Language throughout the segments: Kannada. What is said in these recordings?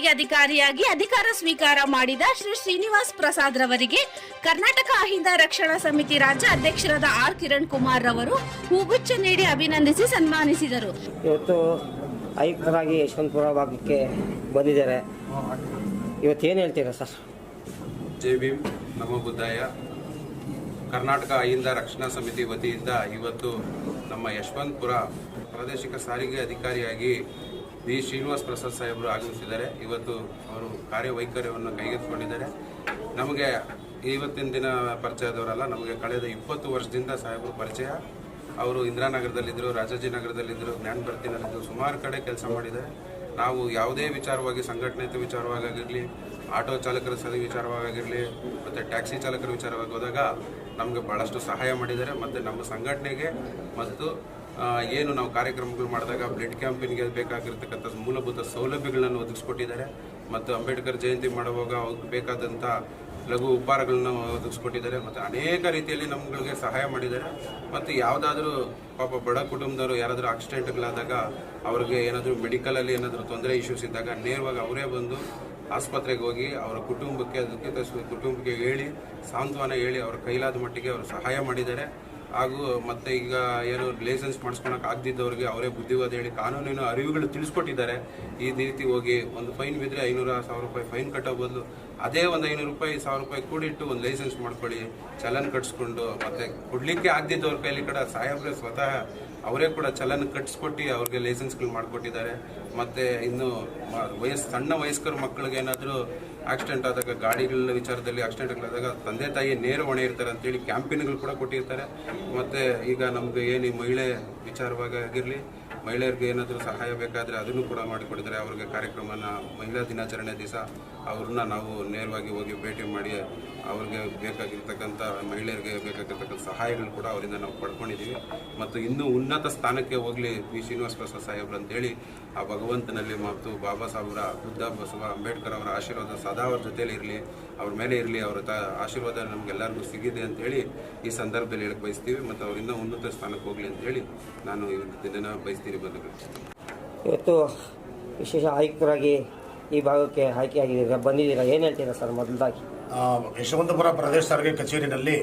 ಸಾರಿಗೆ ಅಧಿಕಾರಿಯಾಗಿ ಅಧಿಕಾರ ಸ್ವೀಕಾರ ಮಾಡಿದ ಶ್ರೀ ಶ್ರೀನಿವಾಸ್ ಪ್ರಸಾದ್ ರವರಿಗೆ ಕರ್ನಾಟಕ ಅಹಿಂದ ರಕ್ಷಣಾ ಸಮಿತಿ ರಾಜ್ಯ ಅಧ್ಯಕ್ಷರಾದ ಆರ್ ಕಿರಣ್ ಕುಮಾರ್ ರವರು ಹೂಗುಚ್ಛ ನೀಡಿ ಅಭಿನಂದಿಸಿ ಸನ್ಮಾನಿಸಿದರು. ಇವತ್ತು ಆಯುಕ್ತರಾಗಿ ಯಶವಂತಪುರ ಭಾಗಕ್ಕೆ ಬಂದಿದ್ದಾರೆ. ಇವತ್ತು ಏನು ಹೇಳ್ತೀರಾ ಸರ್? ಜೈ ಭೀಮ್ ನಮೋ ಬುದ್ಧಾಯ. ಕರ್ನಾಟಕ ಅಹಿಂದ ರಕ್ಷಣಾ ಸಮಿತಿ ವತಿಯಿಂದ ಇವತ್ತು ನಮ್ಮ ಯಶವಂತಪುರ ಪ್ರಾದೇಶಿಕ ಸಾರಿಗೆ ಅಧಿಕಾರಿಯಾಗಿ ಬಿ ಶ್ರೀನಿವಾಸ್ ಪ್ರಸಾದ್ ಸಾಹೇಬರು ಆಗಮಿಸಿದ್ದಾರೆ. ಇವತ್ತು ಅವರು ಕಾರ್ಯವೈಖರ್ಯವನ್ನು ಕೈಗೆತ್ತಿಕೊಂಡಿದ್ದಾರೆ. ನಮಗೆ ಇವತ್ತಿನ ದಿನ ಪರಿಚಯದವರಲ್ಲ, ನಮಗೆ ಕಳೆದ ಇಪ್ಪತ್ತು ವರ್ಷದಿಂದ ಸಾಹೇಬರು ಪರಿಚಯ. ಅವರು ಇಂದಿರಾನಗರದಲ್ಲಿದ್ದರು ರಾಜಾಜಿನಗರದಲ್ಲಿದ್ದರು ಜ್ಞಾನ ಭರ್ತಿನಲ್ಲಿದ್ದರು ಸುಮಾರು ಕಡೆ ಕೆಲಸ ಮಾಡಿದ್ದಾರೆ. ನಾವು ಯಾವುದೇ ವಿಚಾರವಾಗಿ ಸಂಘಟನೆ ವಿಚಾರವಾಗಿರಲಿ ಆಟೋ ಚಾಲಕರ ಸಲ ವಿಚಾರವಾಗಿರಲಿ ಮತ್ತು ಟ್ಯಾಕ್ಸಿ ಚಾಲಕರ ವಿಚಾರವಾಗಿ ಹೋದಾಗ ನಮಗೆ ಭಾಳಷ್ಟು ಸಹಾಯ ಮಾಡಿದ್ದಾರೆ. ಮತ್ತು ನಮ್ಮ ಸಂಘಟನೆಗೆ ಮತ್ತು ಏನು ನಾವು ಕಾರ್ಯಕ್ರಮಗಳು ಮಾಡಿದಾಗ ಬ್ಲಡ್ ಕ್ಯಾಂಪಿನ್ಗೆ ಬೇಕಾಗಿರ್ತಕ್ಕಂಥ ಮೂಲಭೂತ ಸೌಲಭ್ಯಗಳನ್ನು ಒದಗಿಸ್ಕೊಟ್ಟಿದ್ದಾರೆ. ಮತ್ತು ಅಂಬೇಡ್ಕರ್ ಜಯಂತಿ ಮಾಡುವಾಗ ಅವ್ರಿಗೆ ಬೇಕಾದಂಥ ಲಘು ಉಪಹಾರಗಳನ್ನ ಒದಗಿಸ್ಕೊಟ್ಟಿದ್ದಾರೆ. ಮತ್ತು ಅನೇಕ ರೀತಿಯಲ್ಲಿ ನಮ್ಗಳಿಗೆ ಸಹಾಯ ಮಾಡಿದ್ದಾರೆ. ಮತ್ತು ಯಾವುದಾದ್ರೂ ಪಾಪ ಬಡ ಕುಟುಂಬದವರು ಯಾರಾದರೂ ಆಕ್ಸಿಡೆಂಟ್ಗಳಾದಾಗ ಅವ್ರಿಗೆ ಏನಾದರೂ ಮೆಡಿಕಲಲ್ಲಿ ಏನಾದರೂ ತೊಂದರೆ ಇಶ್ಯೂಸ್ ಇದ್ದಾಗ ನೇರವಾಗಿ ಅವರೇ ಬಂದು ಆಸ್ಪತ್ರೆಗೆ ಹೋಗಿ ಅವರ ಕುಟುಂಬಕ್ಕೆ ಅದಕ್ಕೆ ಕುಟುಂಬಕ್ಕೆ ಹೇಳಿ, ಸಾಂತ್ವನ ಹೇಳಿ ಅವ್ರ ಕೈಲಾದ ಮಟ್ಟಿಗೆ ಅವರು ಸಹಾಯ ಮಾಡಿದ್ದಾರೆ. ಹಾಗೂ ಮತ್ತೆ ಈಗ ಏನು ಲೈಸೆನ್ಸ್ ಮಾಡಿಸ್ಕೊಳಕ್ ಆಗದಿದ್ದವ್ರಿಗೆ ಅವರೇ ಬುದ್ಧಿವಾದ ಹೇಳಿ ಕಾನೂನಿನ ಅರಿವುಗಳು ತಿಳಿಸ್ಕೊಟ್ಟಿದ್ದಾರೆ. ಈ ರೀತಿ ಹೋಗಿ ಒಂದು ಫೈನ್ ಬಿದ್ದರೆ ಐನೂರ ಸಾವಿರ ರೂಪಾಯಿ ಫೈನ್ ಕಟ್ಟೋ ಬದಲು ಅದೇ ಒಂದು ಐನೂರು ರೂಪಾಯಿ, ಸಾವಿರ ರೂಪಾಯಿ ಕೂಡಿಟ್ಟು ಒಂದು ಲೈಸೆನ್ಸ್ ಮಾಡ್ಕೊಳ್ಳಿ, ಚಲನ್ ಕಟ್ಸ್ಕೊಂಡು, ಮತ್ತೆ ಕೊಡ್ಲಿಕ್ಕೆ ಆಗದಿದ್ದವ್ರ ಕೈಲಿ ಕೂಡ ಸಾಹೇಬ್ರೆ ಸ್ವತಃ ಅವರೇ ಕೂಡ ಚಲನ್ ಕಟ್ಸ್ಕೊಟ್ಟು ಅವ್ರಿಗೆ ಲೈಸೆನ್ಸ್ಗಳು ಮಾಡಿಕೊಟ್ಟಿದ್ದಾರೆ. ಮತ್ತೆ ಇನ್ನು ವಯಸ್ಸು, ಸಣ್ಣ ವಯಸ್ಕರ ಮಕ್ಕಳಿಗೆ ಏನಾದರೂ ಆಕ್ಸಿಡೆಂಟ್ ಆದಾಗ ಗಾಡಿಗಳ ವಿಚಾರದಲ್ಲಿ ಆಕ್ಸಿಡೆಂಟ್ಗಳಾದಾಗ ತಂದೆ ತಾಯಿ ನೇರ ಹೊಣೆ ಇರ್ತಾರೆ ಅಂತೇಳಿ ಕ್ಯಾಂಪೇನ್ಗಳು ಕೂಡ ಕೊಟ್ಟಿರ್ತಾರೆ. ಮತ್ತು ಈಗ ನಮ್ಗೆ ಏನು ಮಹಿಳೆ ವಿಚಾರವಾಗಿ ಆಗಿರಲಿ ಮಹಿಳೆಯರಿಗೆ ಏನಾದರೂ ಸಹಾಯ ಬೇಕಾದರೆ ಅದನ್ನು ಕೂಡ ಮಾಡಿಕೊಡಿದರೆ ಅವರಿಗೆ ಕಾರ್ಯಕ್ರಮನ ಮಹಿಳಾ ದಿನಾಚರಣೆ ದಿವಸ ಅವ್ರನ್ನ ನಾವು ನೇರವಾಗಿ ಹೋಗಿ ಭೇಟಿ ಮಾಡಿ ಅವ್ರಿಗೆ ಬೇಕಾಗಿರ್ತಕ್ಕಂಥ ಮಹಿಳೆಯರಿಗೆ ಬೇಕಾಗಿರ್ತಕ್ಕಂಥ ಸಹಾಯಗಳು ಕೂಡ ಅವರಿಂದ ನಾವು ಪಡ್ಕೊಂಡಿದ್ದೀವಿ. ಮತ್ತು ಇನ್ನೂ ಉನ್ನತ ಸ್ಥಾನಕ್ಕೆ ಹೋಗಲಿ ವಿ. ಶ್ರೀನಿವಾಸ ಪ್ರಸಾದ್ ಸಾಹೇಬ್ರು ಅಂತೇಳಿ ಆ ಭಗವಂತನಲ್ಲಿ ಮತ್ತು ಬಾಬಾ ಸಾಹೇಬ್ರ ಬುದ್ಧ ಬಸವ ಅಂಬೇಡ್ಕರ್ ಅವರ ಆಶೀರ್ವಾದ ಸದಾ ಅವ್ರ ಜೊತೆಲಿ ಇರಲಿ ಅವ್ರ ಮೇಲೆ ಇರಲಿ ಅವರ ತ ಆಶೀರ್ವಾದ ನಮಗೆಲ್ಲರಿಗೂ ಸಿಗಿದೆ ಅಂತೇಳಿ ಈ ಸಂದರ್ಭದಲ್ಲಿ ಹೇಳಕ್ಕೆ ಬಯಸ್ತೀವಿ. ಮತ್ತು ಅವರಿಂದ ಉನ್ನತ ಸ್ಥಾನಕ್ಕೆ ಹೋಗಲಿ ಅಂತೇಳಿ ನಾನು ಇದನ್ನು ದಿನ ಬಯಸ್ತೀನಿ ಬಂಧುಗಳು. ಇವತ್ತು ವಿಶೇಷ ಆಯುಕ್ತರಾಗಿ ಈ ಭಾಗಕ್ಕೆ ಆಯ್ಕೆಯಾಗಿದ್ದೀರಾ ಬಂದಿದ್ದೀರಾ? ಏನು ಹೇಳ್ತೀರಾ ಸರ್ ಮೊದಲಾಗಿ ಯಶವಂತಪುರ ಪ್ರದೇಶ ಸಾರಿಗೆ ಕಚೇರಿನಲ್ಲಿ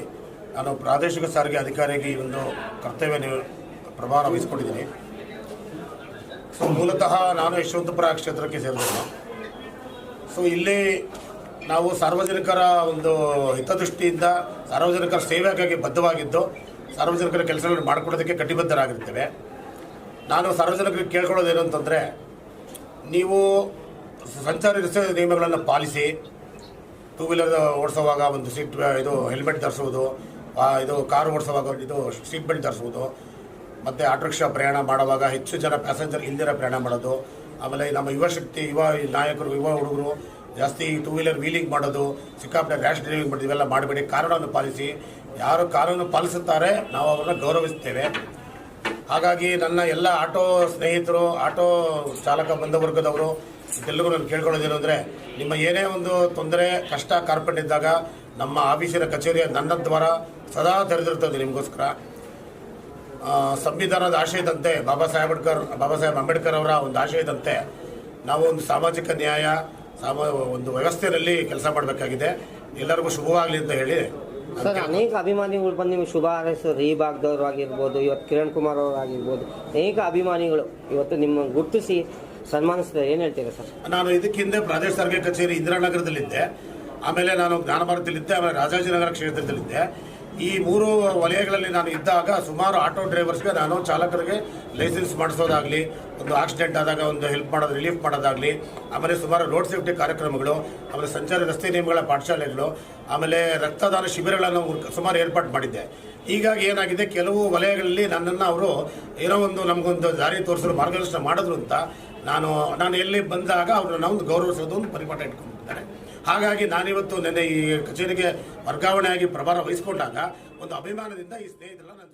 ನಾನು ಪ್ರಾದೇಶಿಕ ಸಾರಿಗೆ ಅಧಿಕಾರಿಯಾಗಿ ಒಂದು ಕರ್ತವ್ಯ ಪ್ರಭಾರ ವಹಿಸಿಕೊಂಡಿದ್ದೀನಿ. ಸೊ ಮೂಲತಃ ನಾನು ಯಶವಂತಪುರ ಕ್ಷೇತ್ರಕ್ಕೆ ಸೇರಿದ್ದೇನೆ ಸೊ ಇಲ್ಲಿ ನಾವು ಸಾರ್ವಜನಿಕರ ಒಂದು ಹಿತದೃಷ್ಟಿಯಿಂದ ಸಾರ್ವಜನಿಕರ ಸೇವೆಗಾಗಿ ಬದ್ಧವಾಗಿದ್ದು, ಸಾರ್ವಜನಿಕರ ಕೆಲಸಗಳನ್ನು ಮಾಡಿಕೊಡೋದಕ್ಕೆ ಕಟಿಬದ್ಧರಾಗಿರ್ತೇವೆ. ನಾನು ಸಾರ್ವಜನಿಕರಿಗೆ ಕೇಳ್ಕೊಳ್ಳೋದೇನು ಅಂತಂದರೆ, ನೀವು ಸಂಚಾರಿ ನಿಯಮಗಳನ್ನು ಪಾಲಿಸಿ ಟೂ ವೀಲರ್ ಓಡಿಸುವಾಗ ಒಂದು ಸೀಟ್ ಇದು ಹೆಲ್ಮೆಟ್ ಧರಿಸುವುದು ಇದು ಕಾರು ಓಡಿಸುವಾಗ ಇದು ಸೀಟ್ ಬೆಲ್ಟ್ ಧರಿಸುವುದು ಮತ್ತು ಆಟೋ ರಿಕ್ಷಾ ಪ್ರಯಾಣ ಮಾಡುವಾಗ ಹೆಚ್ಚು ಜನ ಪ್ಯಾಸೆಂಜರ್ ಇಲ್ದಿರ ಪ್ರಯಾಣ ಮಾಡೋದು. ಆಮೇಲೆ ನಮ್ಮ ಯುವ ಶಕ್ತಿ, ಯುವ ನಾಯಕರು, ಯುವ ಹುಡುಗರು ಜಾಸ್ತಿ ಟೂ ವೀಲರ್ ವೀಲಿಂಗ್ ಮಾಡೋದು, ಸಿಕ್ಕಾಪಟ್ಟೆ ರ್ಯಾಶ್ ಡ್ರೈವಿಂಗ್ ಮಾಡೋದು, ಇವೆಲ್ಲ ಮಾಡಬೇಡಿ. ಕಾನೂನನ್ನು ಪಾಲಿಸಿ. ಯಾರು ಕಾನೂನು ಪಾಲಿಸುತ್ತಾರೆ, ನಾವು ಅವರನ್ನು ಗೌರವಿಸ್ತೇವೆ ಹಾಗಾಗಿ ನನ್ನ ಎಲ್ಲ ಆಟೋ ಸ್ನೇಹಿತರು, ಆಟೋ ಚಾಲಕ ಬಂಧುವರ್ಗದವರು ಎಲ್ಲರಿಗೂ ನಾನು ಕೇಳ್ಕೊಳ್ಳೋದೇನು ಅಂದರೆ, ನಿಮ್ಮ ಏನೇ ಒಂದು ತೊಂದರೆ, ಕಷ್ಟ ಕಾರ್ಪಣ್ಯ ಇದ್ದಾಗ ನಮ್ಮ ಆಫೀಸಿನ ಕಚೇರಿಯ ನನ್ನ ದ್ವಾರ ಸದಾ ತೆರೆದಿರ್ತದೆ ನಿಮಗೋಸ್ಕರ. ಸಂವಿಧಾನದ ಆಶಯದಂತೆ ಬಾಬಾ ಸಾಹೇಬ್ ಅಂಬೇಡ್ಕರ್, ಬಾಬಾ ಸಾಹೇಬ್ ಅಂಬೇಡ್ಕರ್ ಅವರ ಒಂದು ಆಶಯದಂತೆ ನಾವು ಒಂದು ಸಾಮಾಜಿಕ ನ್ಯಾಯ, ಸಾಮ, ಒಂದು ವ್ಯವಸ್ಥೆಯಲ್ಲಿ ಕೆಲಸ ಮಾಡಬೇಕಾಗಿದೆ. ಎಲ್ಲರಿಗೂ ಶುಭವಾಗಲಿ ಅಂತ ಹೇಳಿ ಸರ್, ಅನೇಕ ಅಭಿಮಾನಿಗಳು ಬಂದು ನಿಮಗೆ ಶುಭ ಹಾರೈಸೋರು ಈ ಭಾಗದವರು ಆಗಿರ್ಬೋದು, ಇವತ್ತು ಕಿರಣ್ ಕುಮಾರ್ ಅವರು ಆಗಿರ್ಬೋದು, ಅನೇಕ ಅಭಿಮಾನಿಗಳು ಇವತ್ತು ನಿಮ್ಮ ಗುರುತಿಸಿ ಸನ್ಮಾನಿಸಿದ್ರೆ ಏನು ಹೇಳ್ತೀರಾ ಸರ್? ನಾನು ಇದಕ್ಕಿಂತ ಹಿಂದೆ ಪ್ರಾದೇಶಿಕ ಸಾರಿಗೆ ಕಚೇರಿ ಇಂದಿರಾನಗರದಲ್ಲಿದ್ದೆ. ಆಮೇಲೆ ನಾನು ಜ್ಞಾನ ಭಾರತದಲ್ಲಿದ್ದೆ ಆಮೇಲೆ ರಾಜಾಜಿನಗರ ಕ್ಷೇತ್ರದಲ್ಲಿದ್ದೆ. ಈ ಮೂರು ವಲಯಗಳಲ್ಲಿ ನಾನು ಇದ್ದಾಗ ಸುಮಾರು ಆಟೋ ಡ್ರೈವರ್ಸ್ಗೆ, ನಾನು ಚಾಲಕರಿಗೆ ಲೈಸೆನ್ಸ್ ಮಾಡಿಸೋದಾಗಲಿ, ಒಂದು ಆಕ್ಸಿಡೆಂಟ್ ಆದಾಗ ಒಂದು ಹೆಲ್ಪ್ ಮಾಡೋದು, ರಿಲೀಫ್ ಮಾಡೋದಾಗಲಿ, ಆಮೇಲೆ ಸುಮಾರು ರೋಡ್ ಸೇಫ್ಟಿ ಕಾರ್ಯಕ್ರಮಗಳು, ಆಮೇಲೆ ಸಂಚಾರಿ ರಸ್ತೆ ನಿಯಮಗಳ ಪಾಠಶಾಲೆಗಳು, ಆಮೇಲೆ ರಕ್ತದಾನ ಶಿಬಿರಗಳನ್ನು ಸುಮಾರು ಏರ್ಪಾಡು ಮಾಡಿದ್ದೆ. ಹೀಗಾಗಿ ಏನಾಗಿದೆ, ಕೆಲವು ವಲಯಗಳಲ್ಲಿ ನನ್ನನ್ನು ಅವರು ಏನೋ ಒಂದು ನಮಗೊಂದು ದಾರಿ ತೋರಿಸಲು ಮಾರ್ಗದರ್ಶನ ಮಾಡಿದ್ರು ಅಂತ ನಾನು ನಾನು ಎಲ್ಲಿ ಬಂದಾಗ ಅವರು ಒಂದು ಗೌರವಿಸೋದು ಒಂದು ಪರಿಪಾಠ ಇಟ್ಕೊಂಡಿದ್ದಾರೆ. ಹಾಗಾಗಿ ನಾನಿವತ್ತು ನೆನ್ನೆ ಈ ಕಚೇರಿಗೆ ವರ್ಗಾವಣೆಯಾಗಿ ಪ್ರಭಾರ ವಹಿಸಿಕೊಂಡಾಗ ಒಂದು ಅಭಿಮಾನದಿಂದ ಈ ಸ್ನೇಹಿತರೆಲ್ಲ ನನ್ನ